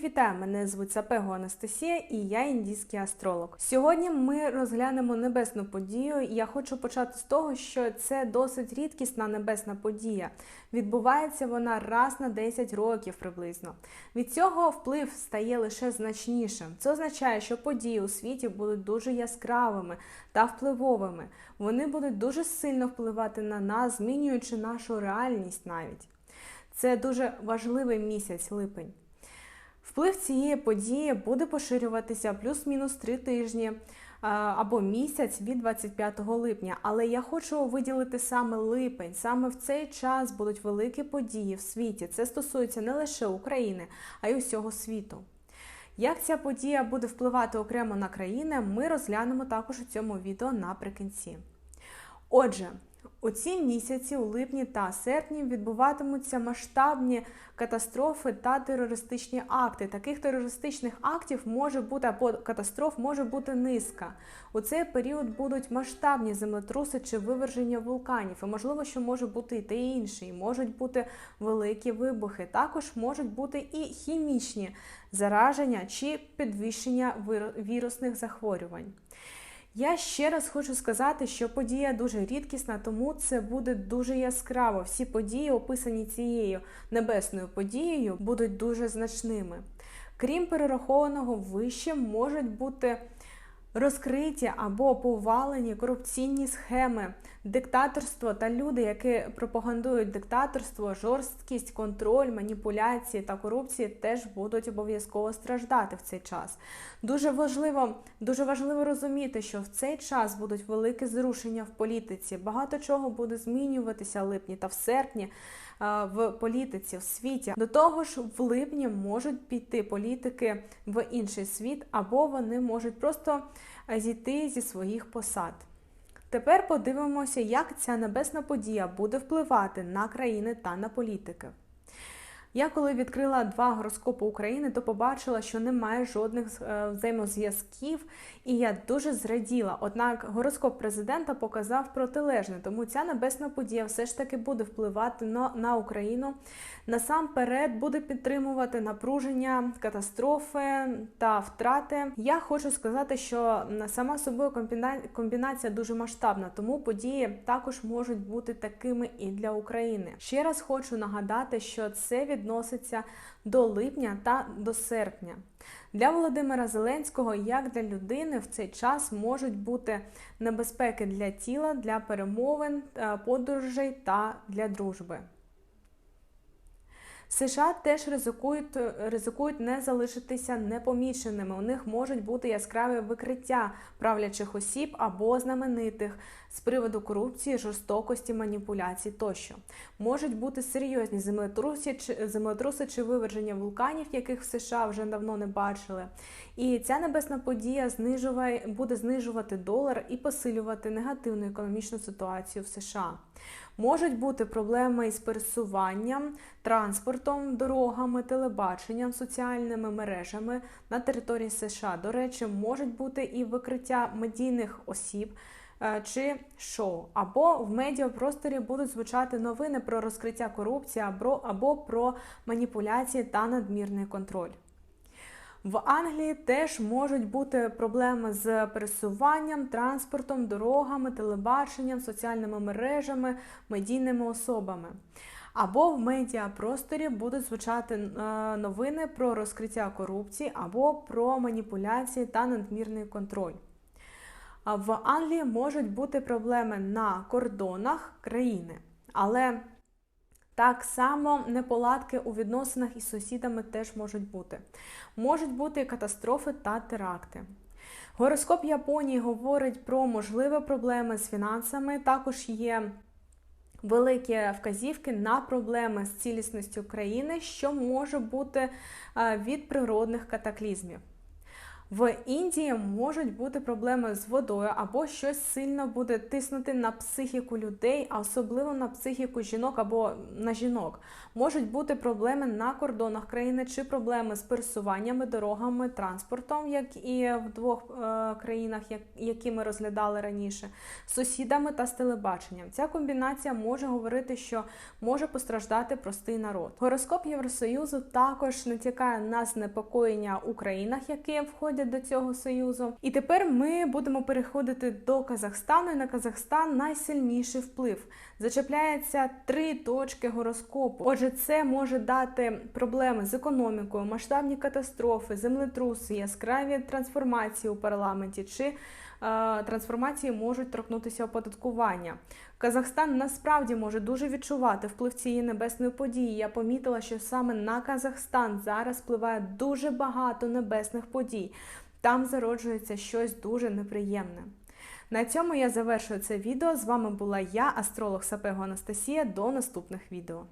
Всіх вітаю! Мене звуть Сапего Анастасія і я індійський астролог. Сьогодні ми розглянемо небесну подію. і Я хочу почати з того, що це досить рідкісна небесна подія. Відбувається вона раз на 10 років приблизно. Від цього вплив стає лише значнішим. Це означає, що події у світі будуть дуже яскравими та впливовими. Вони будуть дуже сильно впливати на нас, змінюючи нашу реальність навіть. Це дуже важливий місяць липень. Вплив цієї події буде поширюватися плюс-мінус три тижні або місяць від 25 липня. Але я хочу виділити саме липень. Саме в цей час будуть великі події в світі. Це стосується не лише України, а й усього світу. Як ця подія буде впливати окремо на країни, ми розглянемо також у цьому відео наприкінці. Отже, у ці місяці, у липні та серпні, відбуватимуться масштабні катастрофи та терористичні акти. Таких терористичних актів може бути або катастроф може бути низка. У цей період будуть масштабні землетруси чи виверження вулканів. І можливо, що може бути і те і інше. І можуть бути великі вибухи. Також можуть бути і хімічні зараження чи підвищення вірусних захворювань. Я ще раз хочу сказати, що подія дуже рідкісна, тому це буде дуже яскраво. Всі події, описані цією небесною подією, будуть дуже значними. Крім перерахованого вище, можуть бути розкриті або повалені корупційні схеми, диктаторство та люди, які пропагандують диктаторство, жорсткість, контроль, маніпуляції та корупції, теж будуть обов'язково страждати в цей час. Дуже важливо, дуже важливо розуміти, що в цей час будуть великі зрушення в політиці. Багато чого буде змінюватися в липні та в серпні. В політиці в світі до того ж, в липні можуть піти політики в інший світ, або вони можуть просто зійти зі своїх посад. Тепер подивимося, як ця небесна подія буде впливати на країни та на політики. Я коли відкрила два гороскопи України, то побачила, що немає жодних е, взаємозв'язків, і я дуже зраділа. Однак гороскоп президента показав протилежне, тому ця небесна подія все ж таки буде впливати на, на Україну. Насамперед буде підтримувати напруження, катастрофи та втрати. Я хочу сказати, що сама собою комбінація дуже масштабна, тому події також можуть бути такими і для України. Ще раз хочу нагадати, що це від відноситься до липня та до серпня. Для Володимира Зеленського, як для людини, в цей час можуть бути небезпеки для тіла, для перемовин, е, подорожей та для дружби. США теж ризикують ризикують не залишитися непоміченими. У них можуть бути яскраві викриття правлячих осіб або знаменитих з приводу корупції, жорстокості, маніпуляцій тощо. Можуть бути серйозні землетруси чи землетруси чи виверження вулканів, яких в США вже давно не бачили. І ця небесна подія знижує, буде знижувати долар і посилювати негативну економічну ситуацію в США. Можуть бути проблеми із пересуванням, транспортом, дорогами, телебаченням, соціальними мережами на території США. До речі, можуть бути і викриття медійних осіб. Е, чи шоу, або в медіапросторі будуть звучати новини про розкриття корупції, або про маніпуляції та надмірний контроль. В Англії теж можуть бути проблеми з пересуванням, транспортом, дорогами, телебаченням, соціальними мережами, медійними особами. Або в медіапросторі будуть звучати е, новини про розкриття корупції, або про маніпуляції та надмірний контроль. В Англії можуть бути проблеми на кордонах країни, але так само неполадки у відносинах із сусідами теж можуть бути. Можуть бути катастрофи та теракти. Гороскоп Японії говорить про можливі проблеми з фінансами. Також є великі вказівки на проблеми з цілісністю країни, що може бути е, від природних катаклізмів. В Індії можуть бути проблеми з водою або щось сильно буде тиснути на психіку людей, а особливо на психіку жінок або на жінок. Можуть бути проблеми на кордонах країни чи проблеми з пересуваннями, дорогами, транспортом, як і в двох е, країнах, як, які ми розглядали раніше, сусідами та з телебаченням. Ця комбінація може говорити, що може постраждати простий народ. Гороскоп Євросоюзу також натякає на занепокоєння у країнах, які входять до цього союзу. І тепер ми будемо переходити до Казахстану. І на Казахстан найсильніший вплив. Зачепляється три точки гороскопу. Отже, це може дати проблеми з економікою, масштабні катастрофи, землетруси, яскраві трансформації у парламенті чи трансформації можуть торкнутися оподаткування. Казахстан насправді може дуже відчувати вплив цієї небесної події. Я помітила, що саме на Казахстан зараз впливає дуже багато небесних подій. Там зароджується щось дуже неприємне. На цьому я завершую це відео. З вами була я, астролог Сапего Анастасія. До наступних відео.